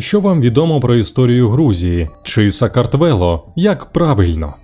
Що вам відомо про історію Грузії чи Сакартвело? Як правильно?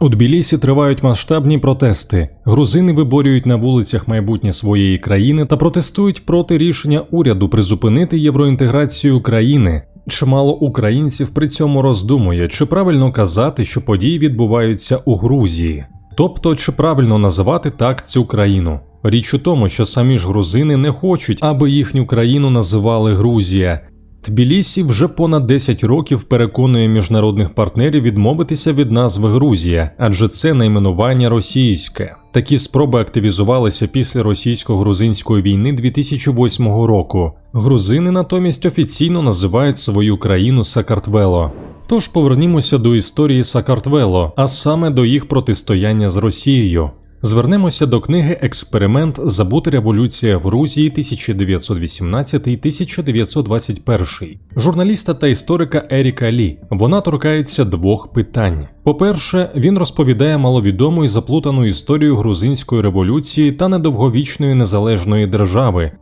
У Тбілісі тривають масштабні протести. Грузини виборюють на вулицях майбутнє своєї країни та протестують проти рішення уряду призупинити євроінтеграцію країни. Чимало українців при цьому роздумує, чи правильно казати, що події відбуваються у Грузії, тобто чи правильно називати так цю країну. Річ у тому, що самі ж грузини не хочуть, аби їхню країну називали Грузія. Тбілісі вже понад 10 років переконує міжнародних партнерів відмовитися від назви Грузія, адже це найменування російське. Такі спроби активізувалися після російсько-грузинської війни 2008 року. Грузини натомість офіційно називають свою країну Сакартвело. Тож повернімося до історії Сакартвело, а саме до їх протистояння з Росією. Звернемося до книги Експеримент Забута революція в Грузії 1918-1921 журналіста та історика Еріка Лі. Вона торкається двох питань. По-перше, він розповідає маловідому і заплутану історію грузинської революції та недовговічної незалежної держави.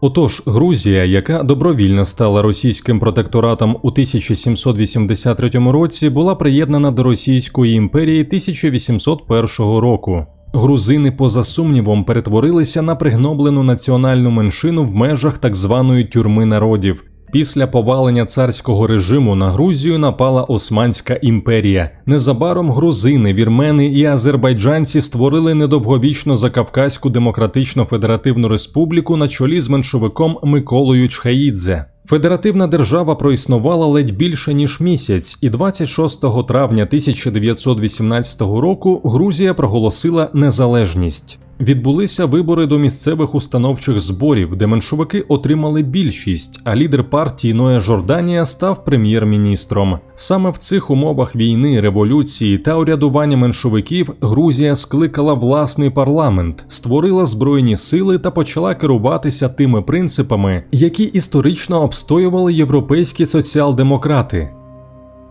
Отож, Грузія, яка добровільно стала російським протекторатом у 1783 році, була приєднана до Російської імперії 1801 року. Грузини, поза сумнівом, перетворилися на пригноблену національну меншину в межах так званої тюрми народів. Після повалення царського режиму на Грузію напала Османська імперія. Незабаром грузини, вірмени і азербайджанці створили недовговічну Закавказьку Демократично Федеративну Республіку на чолі з меншовиком Миколою Чхаїдзе. Федеративна держава проіснувала ледь більше ніж місяць, і 26 травня 1918 року Грузія проголосила незалежність. Відбулися вибори до місцевих установчих зборів, де меншовики отримали більшість, а лідер партії Ноя Жорданія став прем'єр-міністром. Саме в цих умовах війни, революції та урядування меншовиків Грузія скликала власний парламент, створила збройні сили та почала керуватися тими принципами, які історично обстоювали європейські соціал-демократи.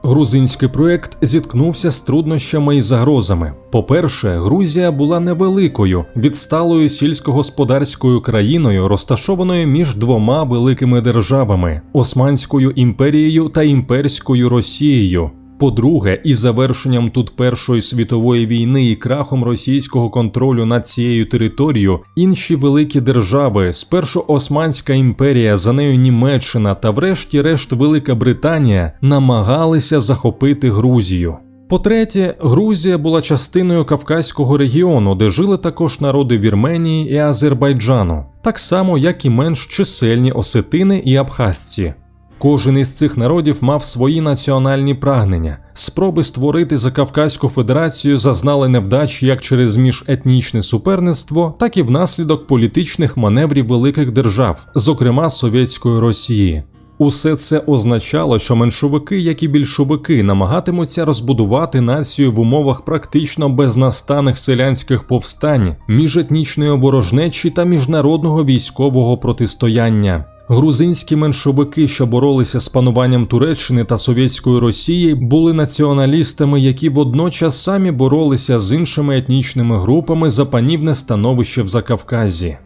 Грузинський проект зіткнувся з труднощами і загрозами. По-перше, Грузія була невеликою, відсталою сільськогосподарською країною, розташованою між двома великими державами Османською імперією та імперською Росією. По-друге, із завершенням тут Першої світової війни і крахом російського контролю над цією територією, інші великі держави, спершу Османська імперія, за нею Німеччина та, врешті-решт, Велика Британія, намагалися захопити Грузію. По-третє, Грузія була частиною Кавказького регіону, де жили також народи Вірменії і Азербайджану, так само як і менш чисельні осетини і абхазці. Кожен із цих народів мав свої національні прагнення. Спроби створити Закавказьку федерацію зазнали невдач як через міжетнічне суперництво, так і внаслідок політичних маневрів великих держав, зокрема Совєтської Росії. Усе це означало, що меншовики, як і більшовики, намагатимуться розбудувати націю в умовах практично безнастанних селянських повстань, міжетнічної ворожнечі та міжнародного військового протистояння. Грузинські меншовики, що боролися з пануванням Туреччини та Совєтської Росії, були націоналістами, які водночас самі боролися з іншими етнічними групами за панівне становище в Закавказі.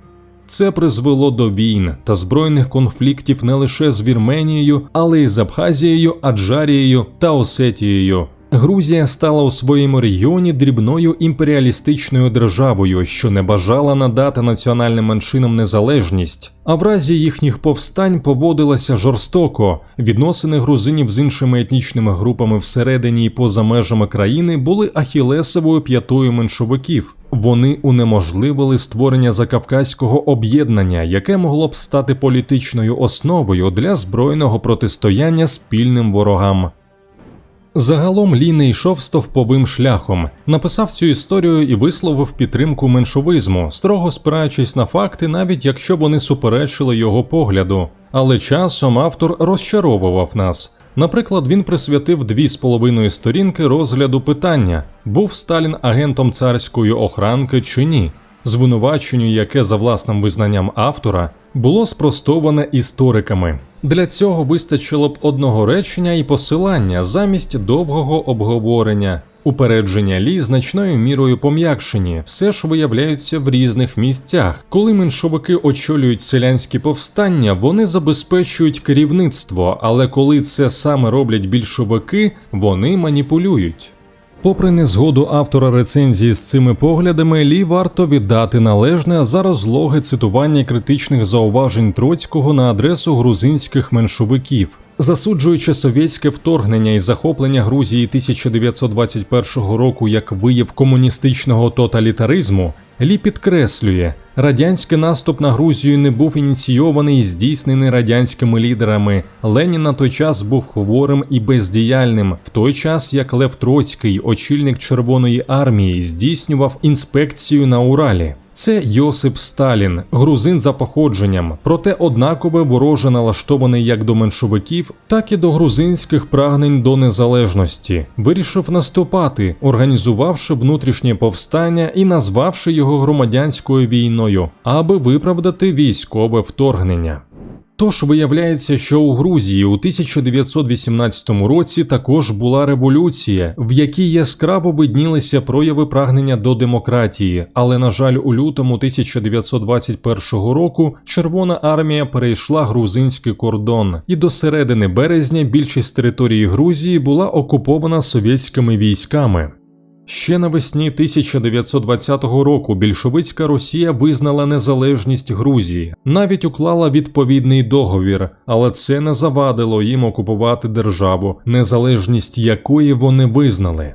Це призвело до війн та збройних конфліктів не лише з Вірменією, але й з Абхазією, Аджарією та Осетією. Грузія стала у своєму регіоні дрібною імперіалістичною державою, що не бажала надати національним меншинам незалежність, а в разі їхніх повстань поводилася жорстоко. Відносини грузинів з іншими етнічними групами всередині і поза межами країни були ахілесовою п'ятою меншовиків. Вони унеможливили створення закавказького об'єднання, яке могло б стати політичною основою для збройного протистояння спільним ворогам. Загалом Лі не йшов стовповим шляхом, написав цю історію і висловив підтримку меншовизму, строго спираючись на факти, навіть якщо вони суперечили його погляду. Але часом автор розчаровував нас. Наприклад, він присвятив дві з половиною сторінки розгляду питання: був Сталін агентом царської охранки чи ні, звинуваченню, яке за власним визнанням автора було спростоване істориками. Для цього вистачило б одного речення і посилання замість довгого обговорення. Упередження Лі значною мірою пом'якшені, все ж виявляються в різних місцях. Коли меншовики очолюють селянські повстання, вони забезпечують керівництво, але коли це саме роблять більшовики, вони маніпулюють. Попри незгоду автора рецензії з цими поглядами, Лі варто віддати належне за розлоги цитування критичних зауважень Троцького на адресу грузинських меншовиків. Засуджуючи совєтське вторгнення і захоплення Грузії 1921 року як вияв комуністичного тоталітаризму, Лі підкреслює, радянський наступ на Грузію не був ініційований і здійснений радянськими лідерами. Ленін на той час був хворим і бездіяльним, в той час як Лев Троцький, очільник Червоної армії, здійснював інспекцію на Уралі. Це Йосип Сталін, грузин за походженням, проте однакове вороже налаштований як до меншовиків, так і до грузинських прагнень до незалежності. Вирішив наступати, організувавши внутрішнє повстання і назвавши його громадянською війною, аби виправдати військове вторгнення. Тож виявляється, що у Грузії у 1918 році також була революція, в якій яскраво виднілися прояви прагнення до демократії, але, на жаль, у лютому 1921 року Червона армія перейшла грузинський кордон, і до середини березня більшість території Грузії була окупована совєтськими військами. Ще навесні 1920 року більшовицька Росія визнала незалежність Грузії, навіть уклала відповідний договір, але це не завадило їм окупувати державу, незалежність якої вони визнали.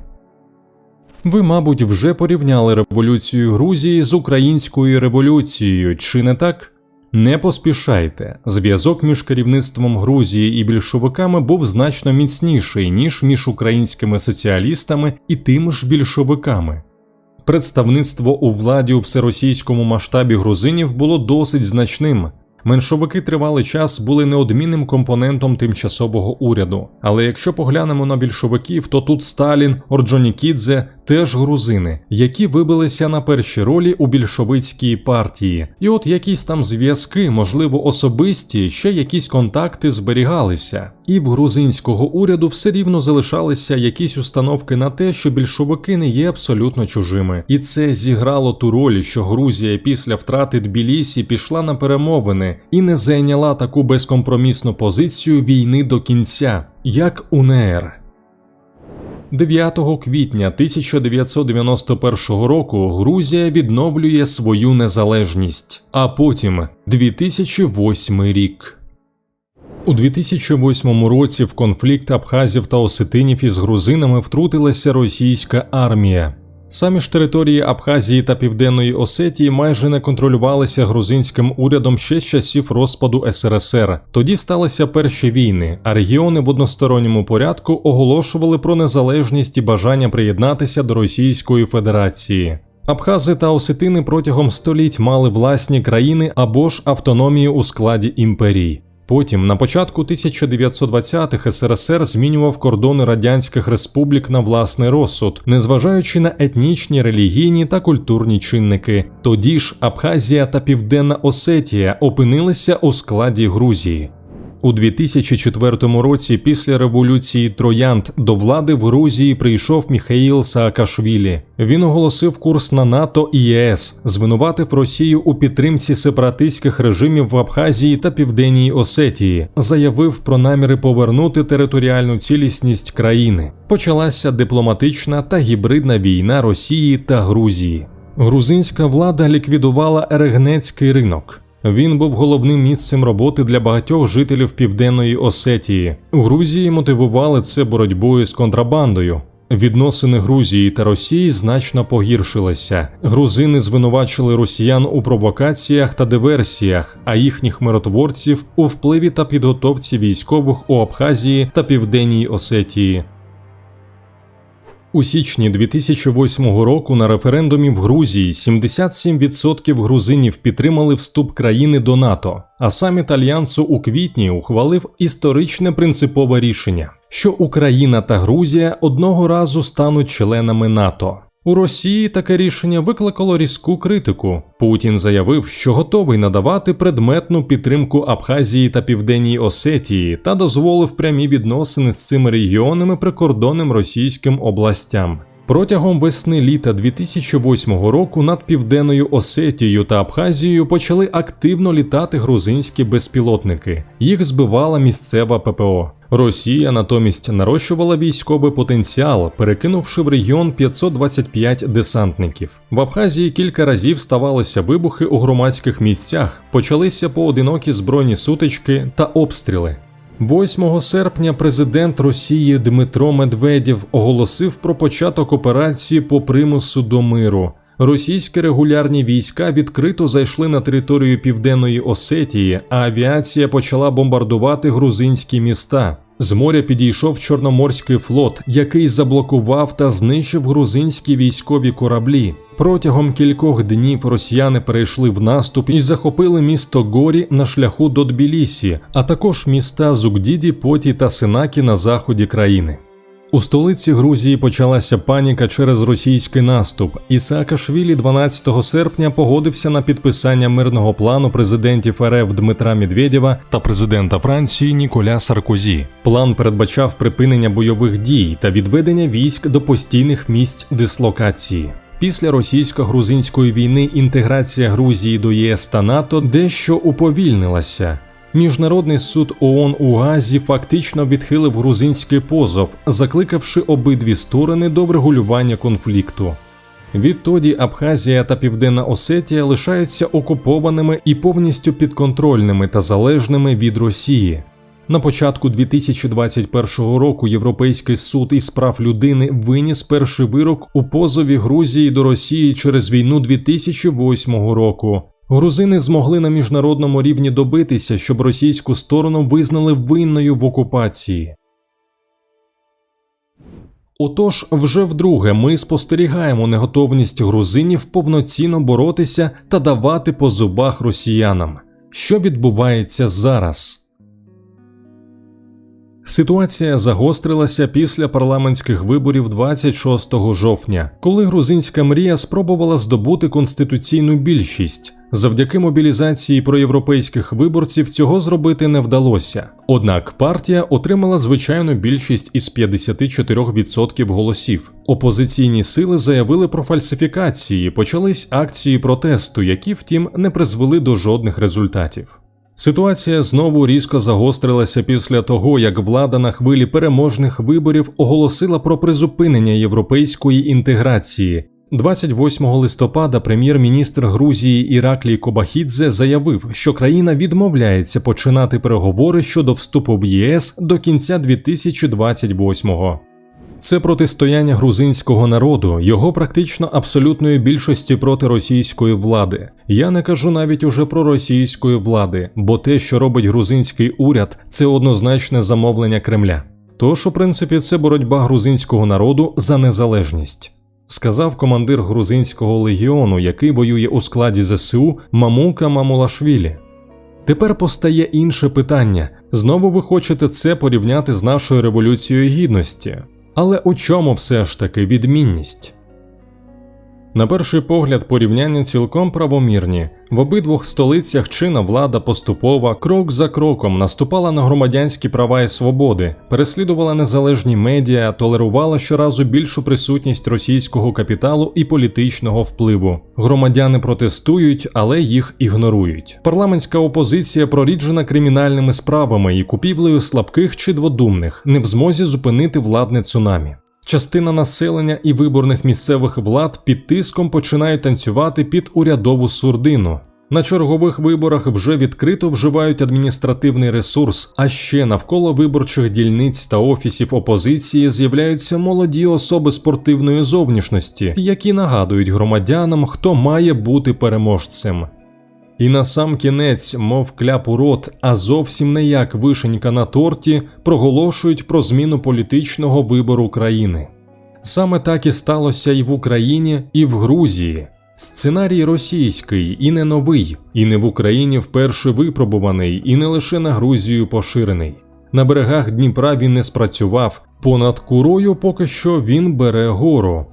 Ви, мабуть, вже порівняли революцію Грузії з українською революцією, чи не так? Не поспішайте. Зв'язок між керівництвом Грузії і більшовиками був значно міцніший, ніж між українськими соціалістами і тими ж більшовиками. Представництво у владі у всеросійському масштабі грузинів було досить значним. Меншовики тривалий час були неодмінним компонентом тимчасового уряду. Але якщо поглянемо на більшовиків, то тут Сталін, Орджонікідзе теж грузини, які вибилися на перші ролі у більшовицькій партії. І от якісь там зв'язки, можливо, особисті, ще якісь контакти зберігалися. І в грузинського уряду все рівно залишалися якісь установки на те, що більшовики не є абсолютно чужими. І це зіграло ту роль, що Грузія після втрати Тбілісі пішла на перемовини і не зайняла таку безкомпромісну позицію війни до кінця, як УНР. 9 квітня 1991 року Грузія відновлює свою незалежність, а потім 2008 рік. У 2008 році в конфлікт абхазів та осетинів із грузинами втрутилася російська армія. Самі ж території Абхазії та Південної Осетії майже не контролювалися грузинським урядом ще з часів розпаду СРСР. Тоді сталися перші війни, а регіони в односторонньому порядку оголошували про незалежність і бажання приєднатися до Російської Федерації. Абхази та осетини протягом століть мали власні країни або ж автономію у складі імперій. Потім, на початку 1920-х СРСР змінював кордони радянських республік на власний розсуд, незважаючи на етнічні, релігійні та культурні чинники. Тоді ж Абхазія та Південна Осетія опинилися у складі Грузії. У 2004 році, після революції Троянд, до влади в Грузії прийшов Міхаїл Саакашвілі. Він оголосив курс на НАТО і ЄС, звинуватив Росію у підтримці сепаратистських режимів в Абхазії та Південній Осетії, заявив про наміри повернути територіальну цілісність країни. Почалася дипломатична та гібридна війна Росії та Грузії. Грузинська влада ліквідувала Ерегнецький ринок. Він був головним місцем роботи для багатьох жителів Південної Осетії. У Грузії мотивували це боротьбою з контрабандою. Відносини Грузії та Росії значно погіршилися. Грузини звинувачили росіян у провокаціях та диверсіях, а їхніх миротворців у впливі та підготовці військових у Абхазії та Південній Осетії. У січні 2008 року на референдумі в Грузії 77% грузинів підтримали вступ країни до НАТО, а саміт альянсу у квітні ухвалив історичне принципове рішення, що Україна та Грузія одного разу стануть членами НАТО. У Росії таке рішення викликало різку критику. Путін заявив, що готовий надавати предметну підтримку Абхазії та Південній Осетії та дозволив прямі відносини з цими регіонами прикордонним російським областям. Протягом весни літа 2008 року над південною Осетією та Абхазією почали активно літати грузинські безпілотники. Їх збивала місцева ППО. Росія натомість нарощувала військовий потенціал, перекинувши в регіон 525 десантників. В Абхазії кілька разів ставалися вибухи у громадських місцях, почалися поодинокі збройні сутички та обстріли. 8 серпня президент Росії Дмитро Медведєв оголосив про початок операції по примусу до миру. Російські регулярні війська відкрито зайшли на територію Південної Осетії, а авіація почала бомбардувати грузинські міста. З моря підійшов Чорноморський флот, який заблокував та знищив грузинські військові кораблі. Протягом кількох днів росіяни перейшли в наступ і захопили місто Горі на шляху до Тбілісі, а також міста Зугдіді, Поті та Синакі на заході країни. У столиці Грузії почалася паніка через російський наступ, і Саакашвілі 12 серпня погодився на підписання мирного плану президентів РФ Дмитра Медведєва та президента Франції Ніколя Саркозі. План передбачав припинення бойових дій та відведення військ до постійних місць дислокації. Після російсько-грузинської війни інтеграція Грузії до ЄС та НАТО дещо уповільнилася. Міжнародний суд ООН у Газі фактично відхилив грузинський позов, закликавши обидві сторони до врегулювання конфлікту. Відтоді Абхазія та Південна Осетія лишаються окупованими і повністю підконтрольними та залежними від Росії. На початку 2021 року Європейський суд із прав людини виніс перший вирок у позові Грузії до Росії через війну 2008 року. Грузини змогли на міжнародному рівні добитися, щоб російську сторону визнали винною в окупації. Отож, вже вдруге ми спостерігаємо неготовність грузинів повноцінно боротися та давати по зубах росіянам. Що відбувається зараз? Ситуація загострилася після парламентських виборів 26 жовтня, коли грузинська мрія спробувала здобути конституційну більшість. Завдяки мобілізації проєвропейських виборців цього зробити не вдалося. Однак партія отримала звичайну більшість із 54% голосів. Опозиційні сили заявили про фальсифікації, почались акції протесту, які, втім, не призвели до жодних результатів. Ситуація знову різко загострилася після того, як влада на хвилі переможних виборів оголосила про призупинення європейської інтеграції. 28 листопада прем'єр-міністр Грузії Іраклій Кобахідзе заявив, що країна відмовляється починати переговори щодо вступу в ЄС до кінця 2028-го. Це протистояння грузинського народу, його практично абсолютної більшості проти російської влади. Я не кажу навіть уже про російської влади, бо те, що робить грузинський уряд, це однозначне замовлення Кремля. Тож, у принципі, це боротьба грузинського народу за незалежність. Сказав командир грузинського легіону, який воює у складі ЗСУ Мамука Мамулашвілі. Тепер постає інше питання: знову ви хочете це порівняти з нашою революцією гідності. Але у чому все ж таки відмінність? На перший погляд, порівняння цілком правомірні. В обидвох столицях чинна влада поступово, крок за кроком наступала на громадянські права і свободи, переслідувала незалежні медіа, толерувала щоразу більшу присутність російського капіталу і політичного впливу. Громадяни протестують, але їх ігнорують. Парламентська опозиція проріджена кримінальними справами і купівлею слабких чи дводумних, не в змозі зупинити владне цунамі. Частина населення і виборних місцевих влад під тиском починають танцювати під урядову сурдину. На чергових виборах вже відкрито вживають адміністративний ресурс, а ще навколо виборчих дільниць та офісів опозиції з'являються молоді особи спортивної зовнішності, які нагадують громадянам, хто має бути переможцем. І на сам кінець, мов кляп у рот, а зовсім не як вишенька на торті, проголошують про зміну політичного вибору країни. Саме так і сталося і в Україні, і в Грузії. Сценарій російський і не новий, і не в Україні вперше випробуваний, і не лише на Грузію поширений. На берегах Дніпра він не спрацював, понад курою поки що він бере гору.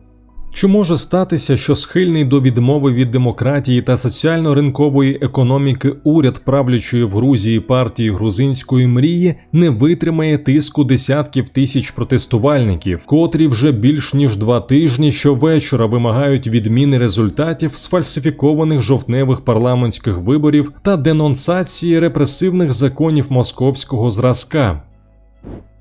Чи може статися, що схильний до відмови від демократії та соціально-ринкової економіки уряд правлячої в Грузії партії грузинської мрії не витримає тиску десятків тисяч протестувальників, котрі вже більш ніж два тижні щовечора вимагають відміни результатів сфальсифікованих жовтневих парламентських виборів та денонсації репресивних законів московського зразка?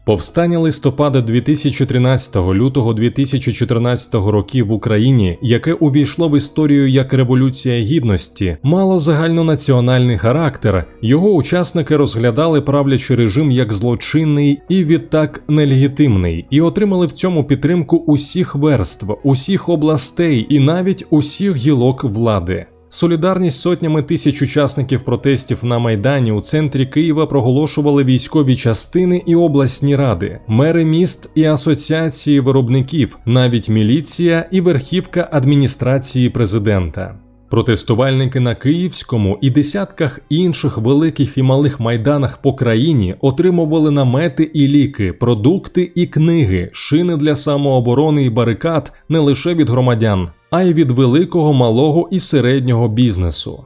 Повстання листопада 2013 лютого 2014 років в Україні, яке увійшло в історію як Революція Гідності, мало загальнонаціональний характер. Його учасники розглядали правлячий режим як злочинний і відтак нелегітимний, і отримали в цьому підтримку усіх верств, усіх областей і навіть усіх гілок влади. Солідарність сотнями тисяч учасників протестів на Майдані у центрі Києва проголошували військові частини і обласні ради, мери міст і асоціації виробників, навіть міліція і верхівка адміністрації президента. Протестувальники на Київському і десятках інших великих і малих майданах по країні отримували намети і ліки, продукти і книги, шини для самооборони і барикад не лише від громадян, а й від великого, малого і середнього бізнесу.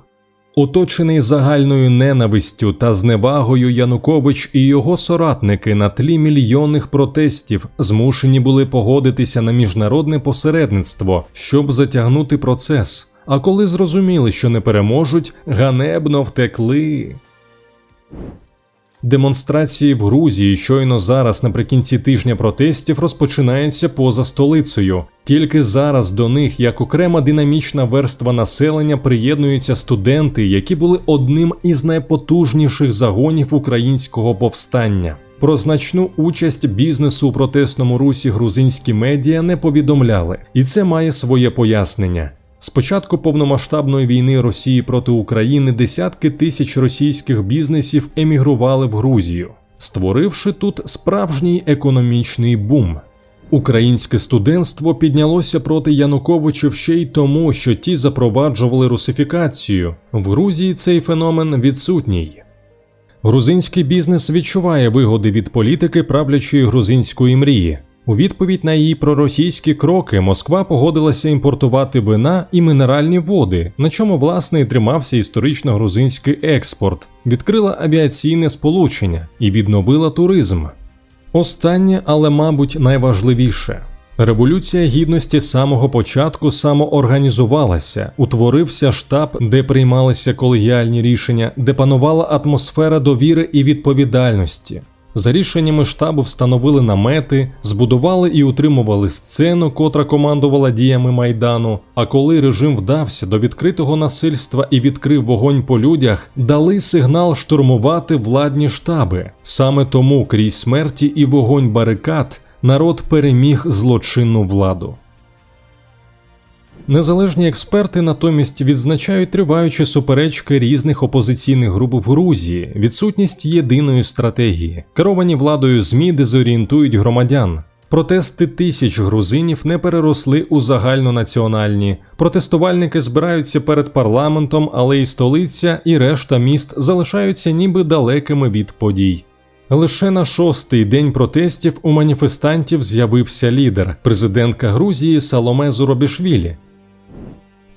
Оточений загальною ненавистю та зневагою Янукович і його соратники на тлі мільйонних протестів змушені були погодитися на міжнародне посередництво, щоб затягнути процес. А коли зрозуміли, що не переможуть, ганебно втекли. Демонстрації в Грузії щойно зараз наприкінці тижня протестів розпочинаються поза столицею. Тільки зараз до них, як окрема динамічна верства населення, приєднуються студенти, які були одним із найпотужніших загонів українського повстання. Про значну участь бізнесу у протестному русі грузинські медіа не повідомляли, і це має своє пояснення. З початку повномасштабної війни Росії проти України десятки тисяч російських бізнесів емігрували в Грузію, створивши тут справжній економічний бум. Українське студентство піднялося проти Януковичів ще й тому, що ті запроваджували русифікацію. В Грузії цей феномен відсутній. Грузинський бізнес відчуває вигоди від політики правлячої грузинської мрії. У відповідь на її проросійські кроки Москва погодилася імпортувати вина і мінеральні води, на чому власне і тримався історично грузинський експорт, відкрила авіаційне сполучення і відновила туризм. Останнє, але, мабуть, найважливіше. Революція гідності самого початку самоорганізувалася, утворився штаб, де приймалися колегіальні рішення, де панувала атмосфера довіри і відповідальності. За рішеннями штабу встановили намети, збудували і утримували сцену, котра командувала діями майдану. А коли режим вдався до відкритого насильства і відкрив вогонь по людях, дали сигнал штурмувати владні штаби. Саме тому крізь смерті і вогонь барикад народ переміг злочинну владу. Незалежні експерти натомість відзначають триваючі суперечки різних опозиційних груп в Грузії, відсутність єдиної стратегії, керовані владою ЗМІ дезорієнтують громадян. Протести тисяч грузинів не переросли у загальнонаціональні. Протестувальники збираються перед парламентом, але і столиця, і решта міст залишаються ніби далекими від подій. Лише на шостий день протестів у маніфестантів з'явився лідер, президентка Грузії Саломе Зуробішвілі.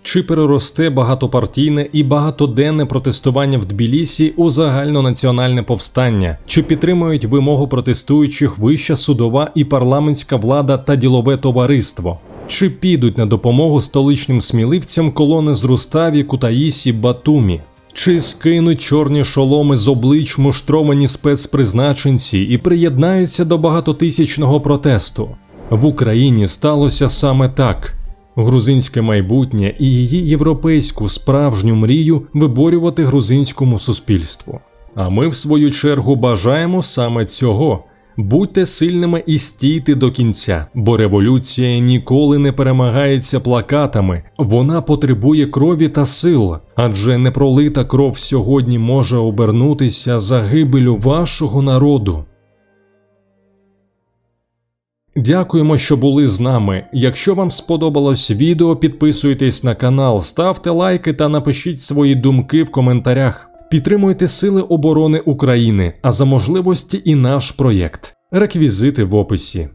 Чи переросте багатопартійне і багатоденне протестування в Тбілісі у загальнонаціональне повстання? Чи підтримують вимогу протестуючих вища судова і парламентська влада та ділове товариство? Чи підуть на допомогу столичним сміливцям колони з Руставі, Кутаїсі, Батумі? Чи скинуть чорні шоломи з облич муштровані спецпризначенці і приєднаються до багатотисячного протесту? В Україні сталося саме так. Грузинське майбутнє і її європейську справжню мрію виборювати грузинському суспільству. А ми, в свою чергу, бажаємо саме цього. Будьте сильними і стійте до кінця, бо революція ніколи не перемагається плакатами, вона потребує крові та сил, адже непролита кров сьогодні може обернутися загибелю вашого народу. Дякуємо, що були з нами. Якщо вам сподобалось відео, підписуйтесь на канал, ставте лайки та напишіть свої думки в коментарях. Підтримуйте Сили оборони України, а за можливості і наш проєкт. Реквізити в описі.